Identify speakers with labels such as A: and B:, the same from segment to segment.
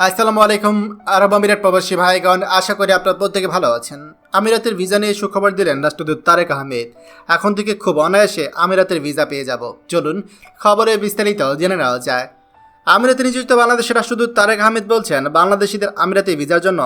A: আসসালামু আলাইকুম, আরব আমিরাত প্রবাসী ভাইগণ, আশা করি আপনার প্রত্যেকে ভালো আছেন। আমিরাতের ভিসা নিয়ে সুখবর দিলেন রাষ্ট্রদূত তারেক আহমেদ। এখন থেকে খুব অনায়াসে আমিরাতের ভিসা পেয়ে যাব। চলুন খবরে বিস্তারিত জেনে নেওয়া যায় আমিরাতে নিযুক্ত বাংলাদেশের রাষ্ট্রদূত তারেক আহমেদ বলছেন, বাংলাদেশিদের আমিরাতে ভিসার জন্য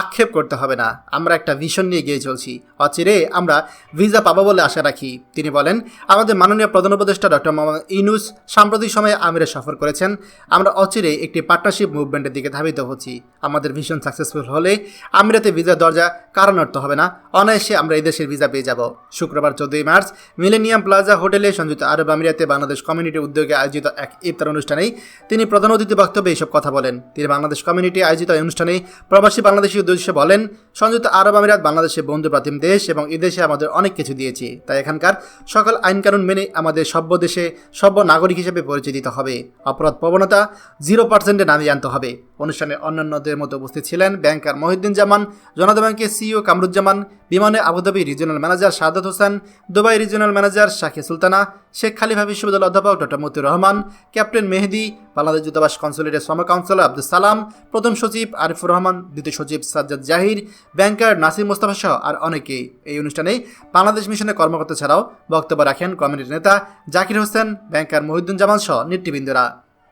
A: আক্ষেপ করতে হবে না। আমরা একটা ভিশন নিয়ে গিয়ে চলছি। অচিরে আমরা ভিসা পাবো বলে আশা রাখি। তিনি বলেন, আমাদের মাননীয় প্রধান উপদেষ্টা ডক্টর মোহাম্মদ ইনুস সাম্প্রতিক সময়ে আমিরে সফর করেছেন। আমরা অচিরে একটি পার্টনারশিপ মুভমেন্টের দিকে ধাবিত হচ্ছি। আমাদের ভিশন সাকসেসফুল হলে আমিরাতে ভিসার দরজা কারণার্থ হবে না। অনায়াসে আমরা এই দেশের ভিসা পেয়ে যাব। শুক্রবার চোদ্দই মার্চ, মিলেনিয়াম প্লাজা হোটেলে সংযুক্ত আরব আমিরাতে বাংলাদেশ কমিউনিটির উদ্যোগে আয়োজিত এক ইফতার অনুষ্ঠানেই তিনি প্রধান অতিথি বক্তব্যে এইসব কথা বলেন। তিনি বাংলাদেশ কমিউনিটি আয়োজিত এই অনুষ্ঠানে প্রবাসী বাংলাদেশি উদ্দেশ্যে বলেন, সংযুক্ত আরব আমিরাত বাংলাদেশের বন্ধু প্রাথমিক দেশ এবং এদেশে দেশে আমাদের অনেক কিছু দিয়েছে। তাই এখানকার সকল আইনকানুন মেনে আমাদের সভ্য দেশে সভ্য নাগরিক হিসেবে পরিচিত হবে। অপরাধ প্রবণতা জিরো পার্সেন্টে নামিয়ে আনতে হবে। অনুষ্ঠানে অন্যান্যদের মধ্যে উপস্থিত ছিলেন ব্যাংকার মহিউদ্দিন জামান জনতা ব্যাংকের সিইও কামরুজ্জামান, বিমানে Abu Dhabi regional manager Sadat Hossain, Dubai regional manager শাখে Sultana, Sheikh Khalifa বিশ্ববিদ্যালয়ের অধ্যাপক ডক্টর মতিউর রহমান, ক্যাপ্টেন মেহেদি, বাংলাদেশ দূতাবাস কনসুলেটের শ্রম কাউন্সিলর আব্দুল সালাম, প্রথম সচিব আরিফুর রহমান, দ্বিতীয় সচিব সাজ্জাদ জাহির, ব্যাংকার নাসির মোস্তাফা সহ আর অনেকেই এই অনুষ্ঠানে বাংলাদেশ মিশনের কর্মকর্তা ছাড়াও বক্তব্য রাখেন কমিউনিটি নেতা জাকির হোসেন, ব্যাংকার মহিউদ্দিন জামান সহ নেতৃবৃন্দরা।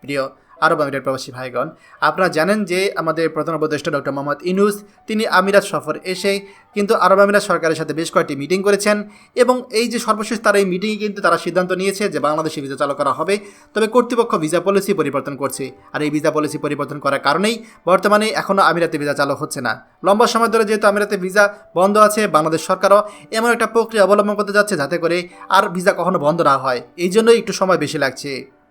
A: প্রিয় আরব আমিরাত প্রবাসী ভাইগণ, আপনারা জানেন যে আমাদের প্রধান উপদেষ্টা ডক্টর মোহাম্মদ ইনুস, তিনি আমিরাত সফর এসে কিন্তু আরব আমিরাত সরকারের সাথে বেশ কয়েকটি মিটিং করেছেন এবং এই যে সর্বশেষ তার এই মিটিংয়ে কিন্তু তারা সিদ্ধান্ত নিয়েছে যে বাংলাদেশে ভিসা চালু করা হবে। তবে কর্তৃপক্ষ ভিসা পলিসি পরিবর্তন করছে আর এই ভিসা পলিসি পরিবর্তন করার কারণেই বর্তমানে এখনও আমিরাতে ভিসা চালু হচ্ছে না। লম্বা সময় ধরে যেহেতু আমিরাতে ভিসা বন্ধ আছে, বাংলাদেশ সরকারও এমন একটা প্রক্রিয়া অবলম্বন করতে যাচ্ছে যাতে করে আর ভিসা কখনো বন্ধ না হয়। এই জন্যই একটু সময় বেশি লাগছে।